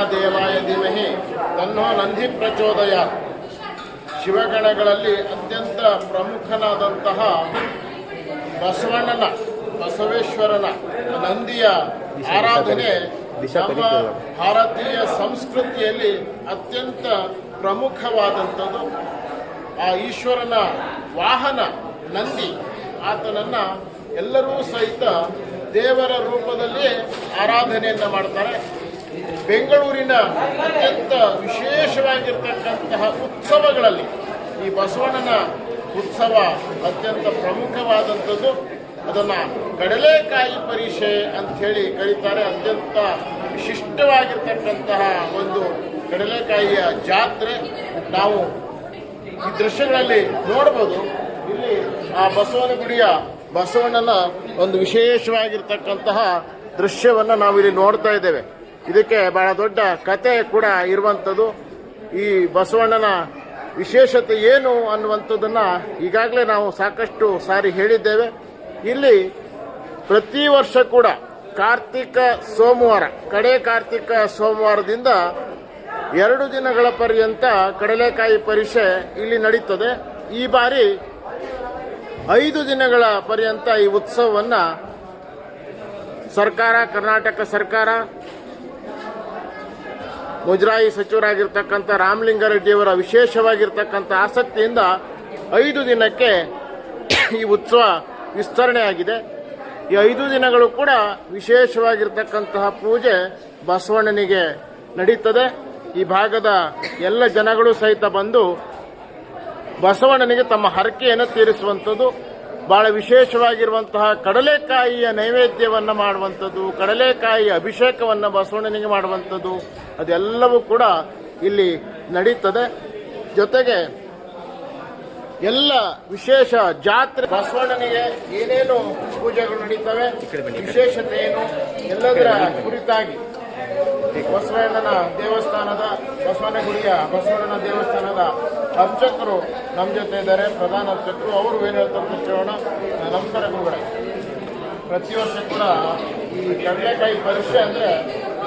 ಮಹಾದೇವಾಯ ಧೀಮಹಿ, ತನ್ನೋ ನಂದಿ ಪ್ರಚೋದಯ. ಶಿವಗಣಗಳಲ್ಲಿ ಅತ್ಯಂತ ಪ್ರಮುಖನಾದಂತಹ ಬಸವಣ್ಣನ, ಬಸವೇಶ್ವರನ ನಂದಿಯ ಆರಾಧನೆ ನಮ್ಮ ಭಾರತೀಯ ಸಂಸ್ಕೃತಿಯಲ್ಲಿ ಅತ್ಯಂತ ಪ್ರಮುಖವಾದಂಥದ್ದು. ಆ ಈಶ್ವರನ ವಾಹನ ನಂದಿ, ಆತನನ್ನ ಎಲ್ಲರೂ ಸಹಿತ ದೇವರ ರೂಪದಲ್ಲಿ ಆರಾಧನೆಯನ್ನು ಮಾಡ್ತಾರೆ. ಬೆಂಗಳೂರಿನ ಅತ್ಯಂತ ವಿಶೇಷವಾಗಿರ್ತಕ್ಕಂತಹ ಉತ್ಸವಗಳಲ್ಲಿ ಈ ಬಸವಣ್ಣನ ಉತ್ಸವ ಅತ್ಯಂತ ಪ್ರಮುಖವಾದಂಥದ್ದು. ಅದನ್ನು ಕಡಲೆಕಾಯಿ ಪರೀಕ್ಷೆ ಅಂತ ಹೇಳಿ ಕರೀತಾರೆ. ಅತ್ಯಂತ ವಿಶಿಷ್ಟವಾಗಿರ್ತಕ್ಕಂತಹ ಒಂದು ಕಡಲೆಕಾಯಿಯ ಜಾತ್ರೆ. ನಾವು ಈ ದೃಶ್ಯಗಳಲ್ಲಿ ನೋಡ್ಬೋದು. ಇಲ್ಲಿ ಆ ಬಸವನ ಗುಡಿಯ ಬಸವಣ್ಣನ ಒಂದು ವಿಶೇಷವಾಗಿರ್ತಕ್ಕಂತಹ ದೃಶ್ಯವನ್ನು ನಾವು ಇಲ್ಲಿ ನೋಡ್ತಾ ಇದ್ದೇವೆ. ಇದಕ್ಕೆ ಬಹಳ ದೊಡ್ಡ ಕತೆ ಕೂಡ ಇರುವಂಥದ್ದು. ಈ ಬಸವಣ್ಣನ ವಿಶೇಷತೆ ಏನು ಅನ್ನುವಂಥದ್ದನ್ನ ಈಗಾಗಲೇ ನಾವು ಸಾಕಷ್ಟು ಸಾರಿ ಹೇಳಿದ್ದೇವೆ. ಇಲ್ಲಿ ಪ್ರತಿ ವರ್ಷ ಕೂಡ ಕಾರ್ತಿಕ ಸೋಮವಾರ, ಕಡೆ ಕಾರ್ತಿಕ ಸೋಮವಾರದಿಂದ ಎರಡು ದಿನಗಳ ಪರ್ಯಂತ ಕಡಲೆಕಾಯಿ ಪರೀಕ್ಷೆ ಇಲ್ಲಿ ನಡೀತದೆ. ಈ ಬಾರಿ ಐದು ದಿನಗಳ ಪರ್ಯಂತ ಈ ಉತ್ಸವವನ್ನ ಸರ್ಕಾರ, ಕರ್ನಾಟಕ ಸರ್ಕಾರ ಮುಜರಾಯಿ ಸಚಿವರಾಗಿರ್ತಕ್ಕಂಥ ರಾಮಲಿಂಗಾರೆಡ್ಡಿಯವರ ವಿಶೇಷವಾಗಿರ್ತಕ್ಕಂಥ ಆಸಕ್ತಿಯಿಂದ ಐದು ದಿನಕ್ಕೆ ಈ ಉತ್ಸವ ವಿಸ್ತರಣೆಯಾಗಿದೆ. ಈ ಐದು ದಿನಗಳು ಕೂಡ ವಿಶೇಷವಾಗಿರ್ತಕ್ಕಂತಹ ಪೂಜೆ ಬಸವಣ್ಣನಿಗೆ ನಡೀತದೆ. ಈ ಭಾಗದ ಎಲ್ಲ ಜನಗಳು ಸಹಿತ ಬಂದು ಬಸವಣ್ಣನಿಗೆ ತಮ್ಮ ಹರಕೆಯನ್ನು ತೀರಿಸುವಂಥದ್ದು, ಬಹಳ ವಿಶೇಷವಾಗಿರುವಂತಹ ಕಡಲೆಕಾಯಿಯ ನೈವೇದ್ಯವನ್ನು ಮಾಡುವಂಥದ್ದು ಕಡಲೆಕಾಯಿ ಅಭಿಷೇಕವನ್ನು ಬಸವಣ್ಣನಿಗೆ ಮಾಡುವಂಥದ್ದು ಅದೆಲ್ಲವೂ ಕೂಡ ಇಲ್ಲಿ ನಡೀತದೆ. ಜೊತೆಗೆ ಎಲ್ಲ ವಿಶೇಷ ಜಾತ್ರೆ ಬಸವಣ್ಣನಿಗೆ ಏನೇನು ಪೂಜೆಗಳು ನಡೀತವೆ ವಿಶೇಷತೆ ಏನು ಎಲ್ಲದರ ಕುರಿತಾಗಿ. ಬಸವಣ್ಣನ ದೇವಸ್ಥಾನದ ಬಸವನಗುಡಿಯ ಬಸವಣ್ಣನ ದೇವಸ್ಥಾನದ ಅರ್ಚಕರು ನಮ್ಮ ಜೊತೆ ಇದ್ದಾರೆ ಪ್ರಧಾನ ಅರ್ಚಕರು. ಅವರು ಏನು ಹೇಳ್ತಾರೆ ಕೇಳೋಣ. ನಮಸ್ಕಾರ ಗುರುಗಳೇ ಪ್ರತಿ ವರ್ಷ ಕೂಡ ಈ ಕಡಲೆಕಾಯಿ ಪರೀಕ್ಷೆ ಅಂದ್ರೆ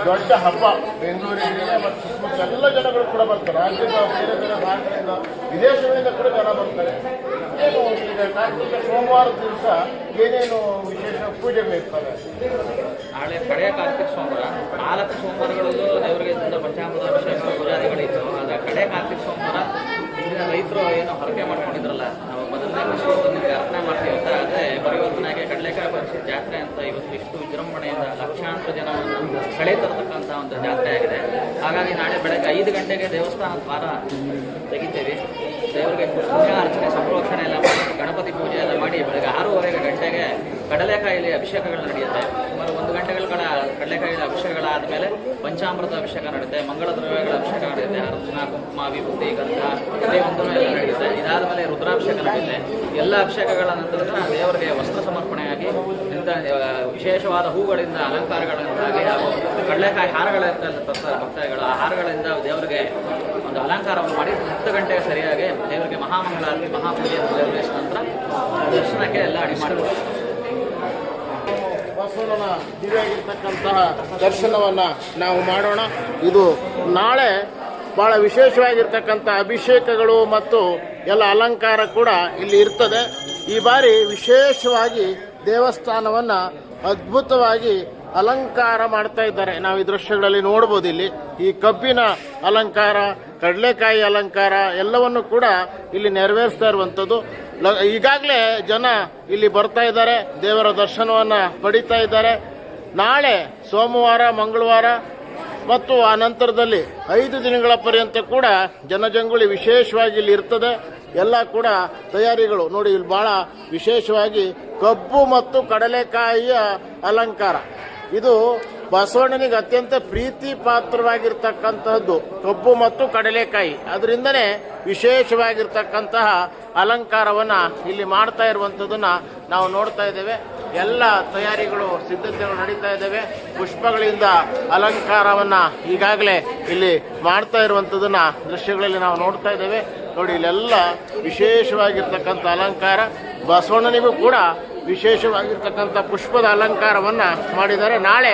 ದೊಡ್ಡ ಹಬ್ಬ ಬೆಂಗಳೂರಿನ ಮತ್ತು ಎಲ್ಲ ಜನಗಳು ಕೂಡ ಬರ್ತಾರೆ. ರಾಜ್ಯದ ಬೇರೆ ಬೇರೆ ಭಾಗಗಳಿಂದ ವಿದೇಶಗಳಿಂದ ಕೂಡ ಜನ ಬರ್ತಾರೆ. ಕಾರ್ತಿಕ ಸೋಮವಾರ ದಿವಸ ಏನೇನು ವಿಶೇಷ ಪೂಜೆಗಳಿರ್ತವೆ ನಾಳೆ ಕಡೆಯ ಕಾರ್ತಿಕ ಸೋಮವಾರ. ನಾಲ್ಕು ಸೋಮವಾರಗಳಲ್ಲೂ ದೇವರಿಗೆ ಪಂಚಾಮೃತ ಅಭಿಷೇಕ ಪೂಜಾರಿಗಳಿತ್ತು ಆದರೆ ಕಡೆ ಕಾರ್ತಿಕ ಸೋಮವಾರ ಇಂದಿನ ರೈತರು ಏನು ಹೊರಕೆ ಮಾಡ್ಕೊಂಡಿದ್ರಲ್ಲ, ನಾವು ಮೊದಲನೇ ವಿಶ್ವದಲ್ಲಿ ಅರ್ಥ ಮಾಡ್ತೀವಿ ಅಂತ ಆದರೆ ಪರಿವರ್ತನೆಗೆ ಕಡಲೆಕಾಯಿ ಪರಿಷತ್ ಜಾತ್ರೆ ಅಂತ ಇವತ್ತು ಇಷ್ಟು ವಿಜೃಂಭಣೆಯಿಂದ ಲಕ್ಷಾಂತರ ಜನವನ್ನು ತರತಕ್ಕಂಥ ಒಂದು ಜಾತ್ರೆ ಆಗಿದೆ. ಹಾಗಾಗಿ ನಾಳೆ ಬೆಳಗ್ಗೆ ಐದು ಗಂಟೆಗೆ ದೇವಸ್ಥಾನದ ವಾರ ತೆಗಿತೇವೆ. ದೇವರಿಗೆ ಪೂಜಾ ಅರ್ಚನೆ, ಸಂಪ್ರೋಕ್ಷಣೆ ಎಲ್ಲ ಮಾಡಿ, ಗಣಪತಿ ಪೂಜೆ ಎಲ್ಲ ಮಾಡಿ ಬೆಳಗ್ಗೆ ಆರೂವರೆಗೆ ಗಂಟೆಗೆ ಕಡಲೆಕಾಯಿಲಿ ಅಭಿಷೇಕಗಳು ನಡೆಯುತ್ತೆ. ಸುಮಾರು ಒಂದು ಗಂಟೆಗಳ ಕಡೆ ಕಡಲೆಕಾಯಿಲಿ ಅಭಿಷೇಕಗಳಾದ ಮೇಲೆ ಪಂಚಾಮೃತ ಅಭಿಷೇಕ ನಡೆಯುತ್ತೆ ಮಂಗಳ ದ್ರವ್ಯಗಳ ಅಭಿಷೇಕ ನಡೆಯುತ್ತೆ ಅರ್ಚನ ಕುಂಕುಮ, ವಿಭೂತಿ, ಗಂಧ ಪ್ರತಿಯೊಂದೂ ಎಲ್ಲ ನಡೆಯುತ್ತೆ. ಇದಾದ ಮೇಲೆ ರುದ್ರಾಭಿಷೇಕ ನಡೆಯುತ್ತೆ. ಎಲ್ಲ ಅಭಿಷೇಕಗಳ ನಂತರ ದೇವರಿಗೆ ವಸ್ತ್ರ ಸಮರ್ಪಣೆಯಾಗಿ ಇಂಥ ವಿಶೇಷವಾದ ಹೂಗಳಿಂದ ಅಲಂಕಾರಗಳಿಂದಾಗಿ ಹಾಗೂ ಕಡಲೆಕಾಯಿ ಹಾರಗಳಿರ್ತಾರೆ ಭಕ್ತಾದಿಗಳು. ಆ ಹಾರಗಳಿಂದ ದೇವರಿಗೆ ಒಂದು ಅಲಂಕಾರವನ್ನು ಮಾಡಿ ಹತ್ತು ಗಂಟೆಗೆ ಸರಿಯಾಗಿ ದೇವರಿಗೆ ಮಹಾಮಂಗಳಾರತಿ, ಮಹಾಪೂಜೆ ನೆರವೇರಿಸಿದ ನಂತರ ದರ್ಶನಕ್ಕೆ ಎಲ್ಲ ಅಡಿ ಮಾಡಿರ್ತಕ್ಕಂತಹ ದರ್ಶನವನ್ನು ನಾವು ಮಾಡೋಣ. ಇದು ನಾಳೆ ಬಹಳ ವಿಶೇಷವಾಗಿರ್ತಕ್ಕಂಥ ಅಭಿಷೇಕಗಳು ಮತ್ತು ಎಲ್ಲ ಅಲಂಕಾರ ಕೂಡ ಇಲ್ಲಿ ಇರ್ತದೆ. ಈ ಬಾರಿ ವಿಶೇಷವಾಗಿ ದೇವಸ್ಥಾನವನ್ನು ಅದ್ಭುತವಾಗಿ ಅಲಂಕಾರ ಮಾಡ್ತಾ ಇದ್ದಾರೆ. ನಾವು ಈ ದೃಶ್ಯಗಳಲ್ಲಿ ನೋಡ್ಬೋದು ಇಲ್ಲಿ. ಈ ಕಬ್ಬಿನ ಅಲಂಕಾರ, ಕಡಲೆಕಾಯಿ ಅಲಂಕಾರ ಎಲ್ಲವನ್ನು ಕೂಡ ಇಲ್ಲಿ ನೆರವೇರಿಸ್ತಾ ಇರುವಂಥದ್ದು. ಈಗಾಗಲೇ ಜನ ಇಲ್ಲಿ ಬರ್ತಾ ಇದ್ದಾರೆ. ದೇವರ ದರ್ಶನವನ್ನು ಪಡಿತಾ ಇದ್ದಾರೆ. ನಾಳೆ ಸೋಮವಾರ, ಮಂಗಳವಾರ ಮತ್ತು ಆ ನಂತರದಲ್ಲಿ ಐದು ದಿನಗಳ ಪರ್ಯಂತ ಕೂಡ ಜನಜಂಗುಳಿ ವಿಶೇಷವಾಗಿ ಇಲ್ಲಿ ಇರ್ತದೆ. ಎಲ್ಲ ಕೂಡ ತಯಾರಿಗಳು. ನೋಡಿ, ಇಲ್ಲಿ ಬಹಳ ವಿಶೇಷವಾಗಿ ಕಬ್ಬು ಮತ್ತು ಕಡಲೆಕಾಯಿಯ ಅಲಂಕಾರ. ಇದು ಬಸವಣ್ಣನಿಗೆ ಅತ್ಯಂತ ಪ್ರೀತಿ ಪಾತ್ರವಾಗಿರ್ತಕ್ಕಂತಹದ್ದು. ಕಬ್ಬು ಮತ್ತು ಕಡಲೆಕಾಯಿ. ಅದರಿಂದನೇ ವಿಶೇಷವಾಗಿರ್ತಕ್ಕಂತಹ ಅಲಂಕಾರವನ್ನ ಇಲ್ಲಿ ಮಾಡ್ತಾ ಇರುವಂಥದ್ದನ್ನು ನಾವು ನೋಡ್ತಾ ಇದ್ದೇವೆ. ಎಲ್ಲ ತಯಾರಿಗಳು, ಸಿದ್ಧತೆಗಳು ನಡೀತಾ ಇದ್ದಾವೆ. ಪುಷ್ಪಗಳಿಂದ ಅಲಂಕಾರವನ್ನ ಈಗಾಗಲೇ ಇಲ್ಲಿ ಮಾಡ್ತಾ ಇರುವಂಥದ್ದನ್ನು ದೃಶ್ಯಗಳಲ್ಲಿ ನಾವು ನೋಡ್ತಾ ಇದ್ದೇವೆ. ನೋಡಿ, ಇಲ್ಲೆಲ್ಲ ವಿಶೇಷವಾಗಿರ್ತಕ್ಕಂಥ ಅಲಂಕಾರ. ಬಸವಣ್ಣನಿಗೂ ಕೂಡ ವಿಶೇಷವಾಗಿರ್ತಕ್ಕಂಥ ಪುಷ್ಪದ ಅಲಂಕಾರವನ್ನು ಮಾಡಿದ್ದಾರೆ. ನಾಳೆ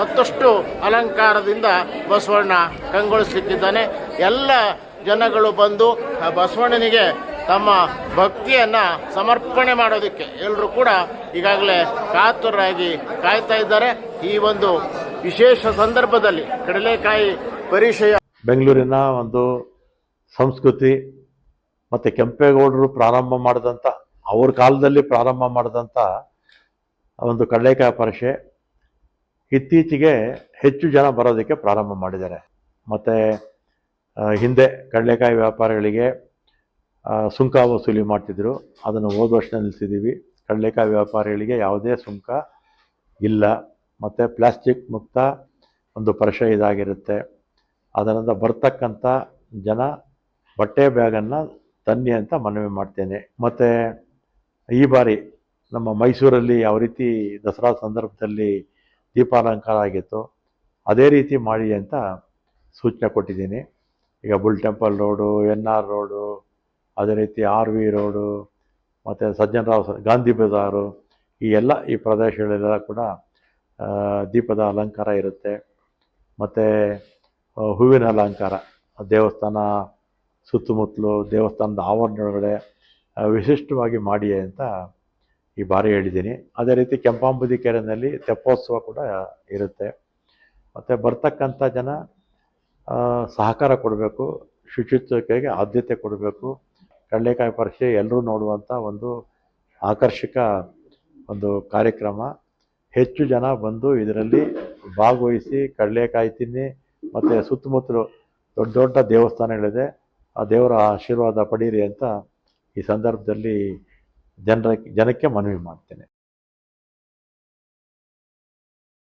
ಮತ್ತಷ್ಟು ಅಲಂಕಾರದಿಂದ ಬಸವಣ್ಣ ಕಂಗೊಳಿಸಲಿಕ್ಕಿದ್ದಾನೆ. ಎಲ್ಲ ಜನಗಳು ಬಂದು ಬಸವಣ್ಣನಿಗೆ ತಮ್ಮ ಭಕ್ತಿಯನ್ನು ಸಮರ್ಪಣೆ ಮಾಡೋದಕ್ಕೆ ಎಲ್ಲರೂ ಕೂಡ ಈಗಾಗಲೇ ಕಾತುರಾಗಿ ಕಾಯ್ತಾ ಇದ್ದಾರೆ. ಈ ಒಂದು ವಿಶೇಷ ಸಂದರ್ಭದಲ್ಲಿ ಕಡಲೆಕಾಯಿ ಪರಿಚಯ ಬೆಂಗಳೂರಿನ ಒಂದು ಸಂಸ್ಕೃತಿ ಮತ್ತು ಕೆಂಪೇಗೌಡರು ಪ್ರಾರಂಭ ಮಾಡಿದಂಥ ಅವ್ರ ಕಾಲದಲ್ಲಿ ಪ್ರಾರಂಭ ಮಾಡಿದಂಥ ಒಂದು ಕಡಲೆಕಾಯಿ ಪರಿಷೆ ಇತ್ತೀಚೆಗೆ ಹೆಚ್ಚು ಜನ ಬರೋದಕ್ಕೆ ಪ್ರಾರಂಭ ಮಾಡಿದ್ದಾರೆ. ಮತ್ತು ಹಿಂದೆ ಕಡಲೆಕಾಯಿ ವ್ಯಾಪಾರಿಗಳಿಗೆ ಸುಂಕ ವಸೂಲಿ ಮಾಡ್ತಿದ್ರು. ಅದನ್ನು ಹೋದ ವರ್ಷ ನಿಲ್ಲಿಸಿದ್ದೀವಿ. ಕಡಲೆಕಾಯಿ ವ್ಯಾಪಾರಿಗಳಿಗೆ ಯಾವುದೇ ಸುಂಕ ಇಲ್ಲ. ಮತ್ತು ಪ್ಲಾಸ್ಟಿಕ್ ಮುಕ್ತ ಒಂದು ಪರಿಷೆ ಇದಾಗಿರುತ್ತೆ. ಅದರಿಂದ ಬರ್ತಕ್ಕಂಥ ಜನ ಬಟ್ಟೆ ಬ್ಯಾಗನ್ನು ತನ್ನಿ ಅಂತ ಮನವಿ ಮಾಡ್ತೇನೆ. ಮತ್ತು ಈ ಬಾರಿ ನಮ್ಮ ಮೈಸೂರಲ್ಲಿ ಯಾವ ರೀತಿ ದಸರಾ ಸಂದರ್ಭದಲ್ಲಿ ದೀಪಾಲಂಕಾರ ಆಗಿತ್ತು ಅದೇ ರೀತಿ ಮಾಡಿ ಅಂತ ಸೂಚನೆ ಕೊಟ್ಟಿದ್ದೀನಿ. ಈಗ bull temple road N R road ಅದೇ ರೀತಿ ಆರ್ ವಿ ರೋಡು ಮತ್ತು ಸಜ್ಜನರಾವ್ ಗಾಂಧಿ ಬಜಾರು ಈ ಎಲ್ಲ ಈ ಪ್ರದೇಶಗಳೆಲ್ಲ ಕೂಡ ದೀಪದ ಅಲಂಕಾರ ಇರುತ್ತೆ. ಮತ್ತು ಹೂವಿನ ಅಲಂಕಾರ ದೇವಸ್ಥಾನ ಸುತ್ತಮುತ್ತಲು ದೇವಸ್ಥಾನದ ಆವರಣದೊಳಗಡೆ ಆ, ವಿಶಿಷ್ಟವಾಗಿ ಮಾಡಿ ಅಂತ ಈ ಬಾರಿ ಹೇಳಿದ್ದೀನಿ. ಅದೇ ರೀತಿ ಕೆಂಪಾಂಬುದಿ ಕೆರೆನಲ್ಲಿ ತೆಪ್ಪೋತ್ಸವ ಕೂಡ ಇರುತ್ತೆ. ಮತ್ತು ಬರ್ತಕ್ಕಂಥ ಜನ ಸಹಕಾರ ಕೊಡಬೇಕು, ಶುಚಿತ್ವಕ್ಕೆ ಆದ್ಯತೆ ಕೊಡಬೇಕು. ಕಡಲೆಕಾಯಿ ಪರಿಷೆ ಎಲ್ಲರೂ ನೋಡುವಂಥ ಒಂದು ಆಕರ್ಷಕ ಒಂದು ಕಾರ್ಯಕ್ರಮ. ಹೆಚ್ಚು ಜನ ಬಂದು ಇದರಲ್ಲಿ ಭಾಗವಹಿಸಿ ಕಡಲೆಕಾಯಿ ತಿನ್ನಿ, ಮತ್ತು ಸುತ್ತಮುತ್ತಲು ದೊಡ್ಡ ದೊಡ್ಡ ದೇವಸ್ಥಾನಗಳಿದೆ. ಆ ದೇವರ ಆಶೀರ್ವಾದ ಪಡೀರಿ ಅಂತ ಈ ಸಂದರ್ಭದಲ್ಲಿ ಜನರ ಜನಕ್ಕೆ ಮನವಿ ಮಾಡ್ತೇನೆ.